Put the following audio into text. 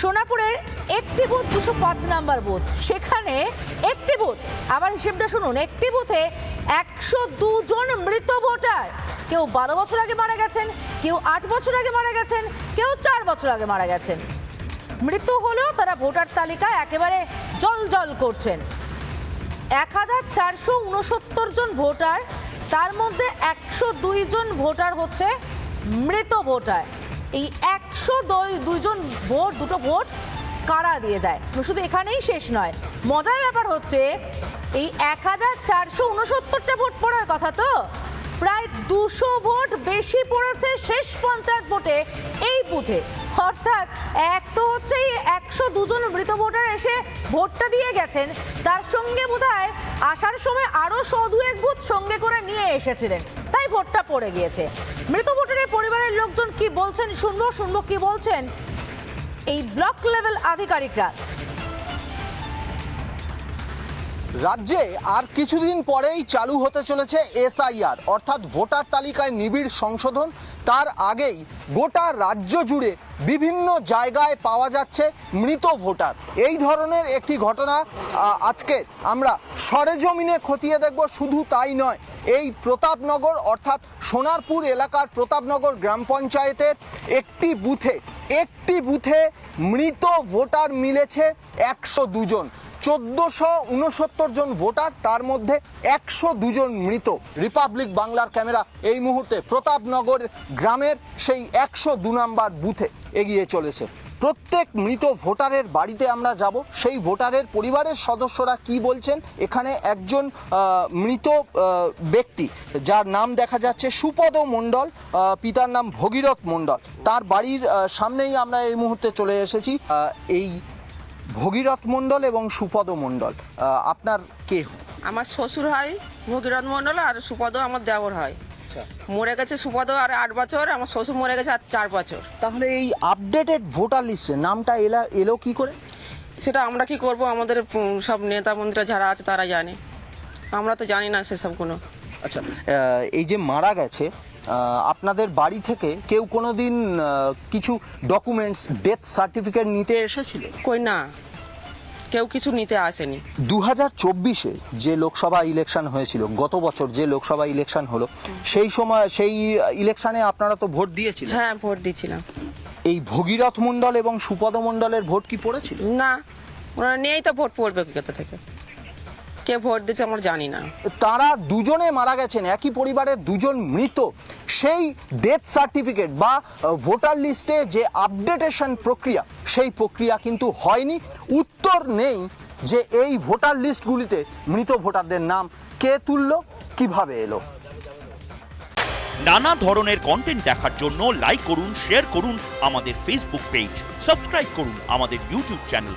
সোনাপুরের একটি বুথ দুশো পাঁচ নাম্বার বুথ। সেখানে একটি বুথ আবার হিসেবটা শুনুন, একটি বুথে একশো দুজন মৃত ভোটার। কেউ বারো বছর আগে মারা গেছেন, কেউ আট বছর আগে মারা গেছেন, কেউ চার বছর আগে মারা গেছেন। মৃত্যু হলেও তারা ভোটার তালিকায় একেবারে জল জল করছেন। এক হাজার চারশো উনসত্তর জন ভোটার, তার মধ্যে একশো দুই জন ভোটার হচ্ছে মৃত ভোটার। এই একশো দুইজন ভোট, দুটো ভোট কারা দিয়ে যায়? শুধু এখানেই শেষ নয়। মজার ব্যাপার হচ্ছে, এই এক হাজার চারশো উনসত্তরটা ভোট পড়ার কথা তো? প্রায় দুশো ভোট বেশি পড়েছে শেষ পঞ্চায়েত ভোটে এই বুথে। অর্থাৎ এক তো হচ্ছে এই একশো দুজন মৃত ভোটার এসে ভোটটা দিয়ে গেছেন। তার সঙ্গে বোধহয় আসার সময় আরও শদু এক ভূত সঙ্গে করে নিয়ে এসেছিলেন। ভোটটা পড়ে গিয়েছে। মৃত ভোটারের পরিবারের লোকজন কি বলছেন? শুনব শুনব কি বলছেন? এই ব্লক লেভেল আধিকারিকরা। রাজ্যে আর কিছুদিন পরেই চালু হতে চলেছে এসআইআর, অর্থাৎ ভোটার তালিকায় নিবিড় সংশোধন। তার আগেই গোটা রাজ্য জুড়ে বিভিন্ন জায়গায় পাওয়া যাচ্ছে মৃত ভোটার। এই ধরনের একটি ঘটনা আজকে আমরা সরেজমিনে খতিয়ে দেখব, শুধু তাই নয়, এই প্রতাপনগর, অর্থাৎ সোনারপুর এলাকার প্রতাপনগর গ্রাম পঞ্চায়েতের একটি বুথে একটি বুথে মৃত ভোটার মিলেছে একশো দুজন। চোদ্দশো উনসত্তর জন ভোটার, তার মধ্যে একশো দুজন মৃত। রিপাবলিক বাংলার ক্যামেরা এই মুহূর্তে প্রতাপনগর গ্রামের সেই একশো দু নম্বর বুথে এগিয়ে চলেছে। প্রত্যেক মৃত ভোটারের বাড়িতে আমরা যাব। সেই ভোটারের পরিবারের সদস্যরা কি বলছেন? এখানে একজন মৃত ব্যক্তি, যার নাম দেখা যাচ্ছে সুপদ মণ্ডল পিতার নাম ভগীরথ মণ্ডল। তার বাড়ির সামনেই আমরা এই মুহূর্তে চলে এসেছি। এই ভগীরথ মণ্ডল এবং সুপদ মণ্ডল আপনার কে আমার শ্বশুর হয় ভগীরথ মণ্ডল আর সুপদ আমার দেওর হয়। মরে গেছে সুপদ আর আট বছর আমার শ্বশুর মরে গেছে আর চার বছর। তাহলে এই আপডেটেড ভোটার লিস্টে নামটা এলা এলো কি করে? সেটা আমরা কি করব? আমাদের সব নেতা মন্ত্রী যারা আছে তারা জানে। আমরা তো জানি না সেসব কোনো। আচ্ছা এই যে মারা গেছে আপনাদের বাড়ি থেকে কেউ কোনোদিন আহ, কিছু ডকুমেন্টস ডেথ সার্টিফিকেট নিতে এসেছিল কই না কেউ কিছু নিতে আসেনি। দু হাজার চব্বিশে যে লোকসভা ইলেকশন হয়েছিল গত বছর যে লোকসভা ইলেকশন হলো সেই সময় সেই ইলেকশনে আপনারা তো ভোট দিয়েছিলেন? হ্যাঁ ভোট দিয়েছিলাম। এই ভগীরথ মণ্ডল এবং সুপদ মণ্ডলের ভোট কি পড়েছিল? না ওরা নেই তো ভোট পড়বে কোথা থেকে? কে ভোট দিচ্ছে আমরা জানি না। তারা দুজনে মারা গেছেন একই পরিবারের দুজন মৃত। সেই ডেথ সার্টিফিকেট বা ভোটার লিস্টে যে আপডেটেশন প্রক্রিয়া সেই প্রক্রিয়া কিন্তু হয়নি। উত্তর নেই যে এই ভোটার লিস্টগুলিতে মৃত ভোটারদের নাম কে তুললো কীভাবে এলো। নানা ধরনের কন্টেন্ট দেখার জন্য লাইক করুন শেয়ার করুন আমাদের ফেসবুক পেজ সাবস্ক্রাইব করুন আমাদের ইউটিউব চ্যানেল